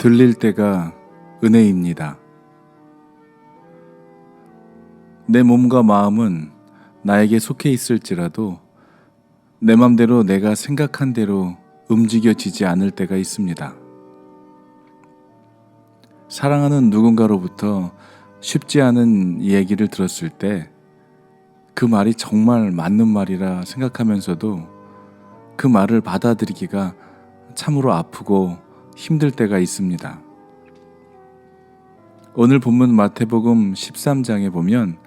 들릴 때가 은혜입니다. 내 몸과 마음은 나에게 속해 있을지라도 내 맘대로 내가 생각한 대로 움직여지지 않을 때가 있습니다. 사랑하는 누군가로부터 쉽지 않은 이야기를 들었을 때 그 말이 정말 맞는 말이라 생각하면서도 그 말을 받아들이기가 참으로 아프고 힘들 때가 있습니다. 오늘 본문 마태복음 13장에 보면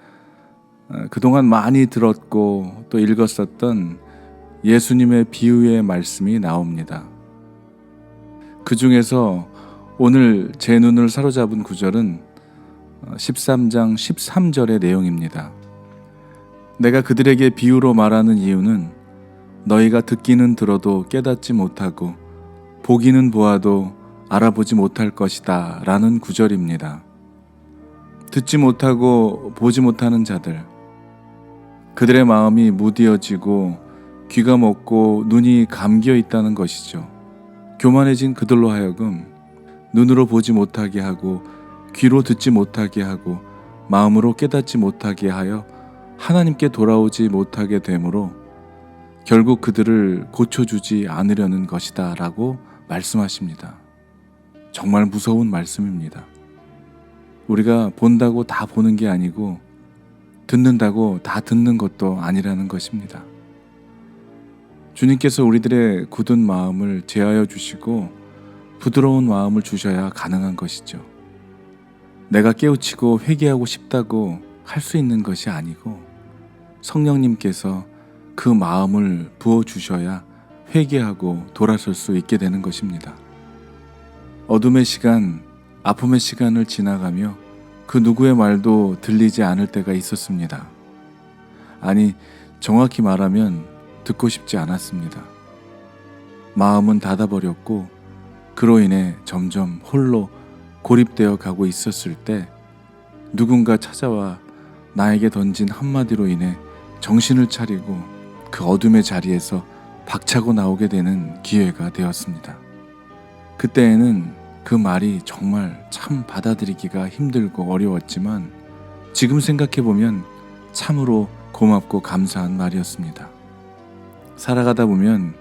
어, 그동안 많이 들었고 또 읽었었던 예수님의 비유의 말씀이 나옵니다. 그 중에서 오늘 제 눈을 사로잡은 구절은 13장 13절의 내용입니다. 내가 그들에게 비유로 말하는 이유는 너희가 듣기는 들어도 깨닫지 못하고 보기는 보아도 알아보지 못할 것이다 라는 구절입니다. 듣지 못하고 보지 못하는 자들, 그들의 마음이 무디어지고 귀가 먹고 눈이 감겨 있다는 것이죠. 교만해진 그들로 하여금 눈으로 보지 못하게 하고 귀로 듣지 못하게 하고 마음으로 깨닫지 못하게 하여 하나님께 돌아오지 못하게 되므로 결국 그들을 고쳐주지 않으려는 것이다 라고 말씀하십니다. 정말 무서운 말씀입니다. 우리가 본다고 다 보는 게 아니고 듣는다고 다 듣는 것도 아니라는 것입니다. 주님께서 우리들의 굳은 마음을 제하여 주시고 부드러운 마음을 주셔야 가능한 것이죠. 내가 깨우치고 회개하고 싶다고 할 수 있는 것이 아니고 성령님께서 그 마음을 부어 주셔야 회개하고 돌아설 수 있게 되는 것입니다. 어둠의 시간, 아픔의 시간을 지나가며 그 누구의 말도 들리지 않을 때가 있었습니다. 아니, 정확히 말하면 듣고 싶지 않았습니다. 마음은 닫아버렸고, 그로 인해 점점 홀로 고립되어 가고 있었을 때, 누군가 찾아와 나에게 던진 한마디로 인해 정신을 차리고 그 어둠의 자리에서 박차고 나오게 되는 기회가 되었습니다. 그때에는 그 말이 정말 참 받아들이기가 힘들고 어려웠지만 지금 생각해보면 참으로 고맙고 감사한 말이었습니다. 살아가다 보면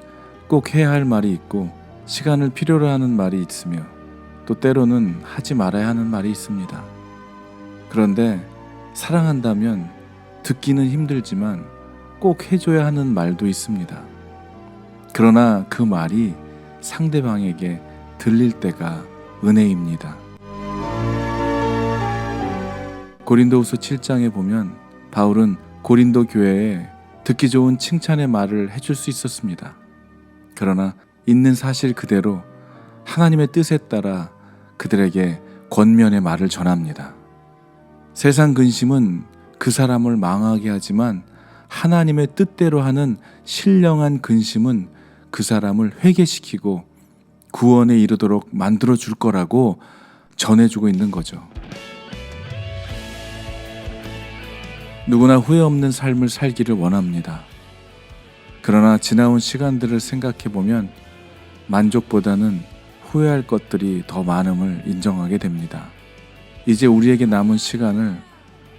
꼭 해야 할 말이 있고 시간을 필요로 하는 말이 있으며 또 때로는 하지 말아야 하는 말이 있습니다. 그런데 사랑한다면 듣기는 힘들지만 꼭 해줘야 하는 말도 있습니다. 그러나 그 말이 상대방에게 들릴 때가 은혜입니다. 고린도후서 7장에 보면 바울은 고린도 교회에 듣기 좋은 칭찬의 말을 해줄 수 있었습니다. 그러나 있는 사실 그대로 하나님의 뜻에 따라 그들에게 권면의 말을 전합니다. 세상 근심은 그 사람을 망하게 하지만 하나님의 뜻대로 하는 신령한 근심은 그 사람을 회개시키고 구원에 이르도록 만들어 줄 거라고 전해주고 있는 거죠. 누구나 후회 없는 삶을 살기를 원합니다. 그러나 지나온 시간들을 생각해 보면 만족보다는 후회할 것들이 더 많음을 인정하게 됩니다. 이제 우리에게 남은 시간을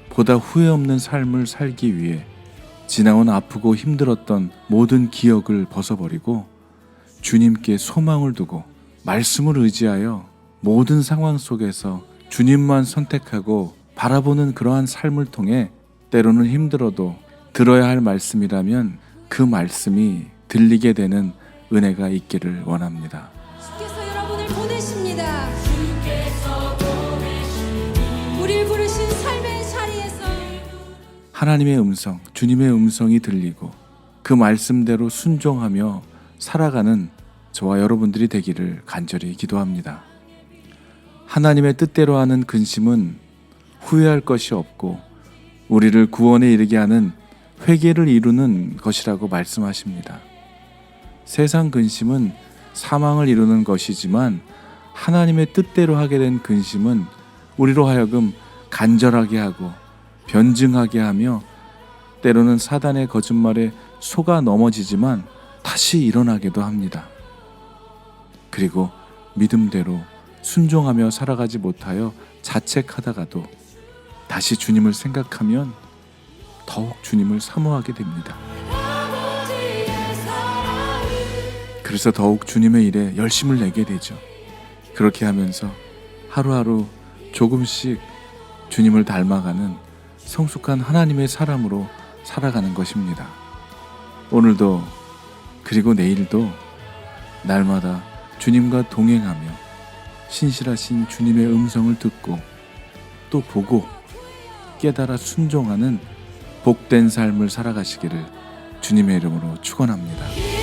보다 후회 없는 삶을 살기 위해 지나온 아프고 힘들었던 모든 기억을 벗어버리고 주님께 소망을 두고 말씀을 의지하여 모든 상황 속에서 주님만 선택하고 바라보는 그러한 삶을 통해 때로는 힘들어도 들어야 할 말씀이라면 그 말씀이 들리게 되는 은혜가 있기를 원합니다. 주께서 여러분을 보내십니다. 우리를 부르신 삶의 하나님의 음성, 주님의 음성이 들리고 그 말씀대로 순종하며 살아가는 저와 여러분들이 되기를 간절히 기도합니다. 하나님의 뜻대로 하는 근심은 후회할 것이 없고 우리를 구원에 이르게 하는 회개를 이루는 것이라고 말씀하십니다. 세상 근심은 사망을 이루는 것이지만 하나님의 뜻대로 하게 된 근심은 우리로 하여금 간절하게 하고 변증하게 하며 때로는 사단의 거짓말에 속아 넘어지지만 다시 일어나기도 합니다. 그리고 믿음대로 순종하며 살아가지 못하여 자책하다가도 다시 주님을 생각하면 더욱 주님을 사모하게 됩니다. 그래서 더욱 주님의 일에 열심을 내게 되죠. 그렇게 하면서 하루하루 조금씩 주님을 닮아가는 성숙한 하나님의 사람으로 살아가는 것입니다. 오늘도 그리고 내일도 날마다 주님과 동행하며 신실하신 주님의 음성을 듣고 또 보고 깨달아 순종하는 복된 삶을 살아가시기를 주님의 이름으로 축원합니다.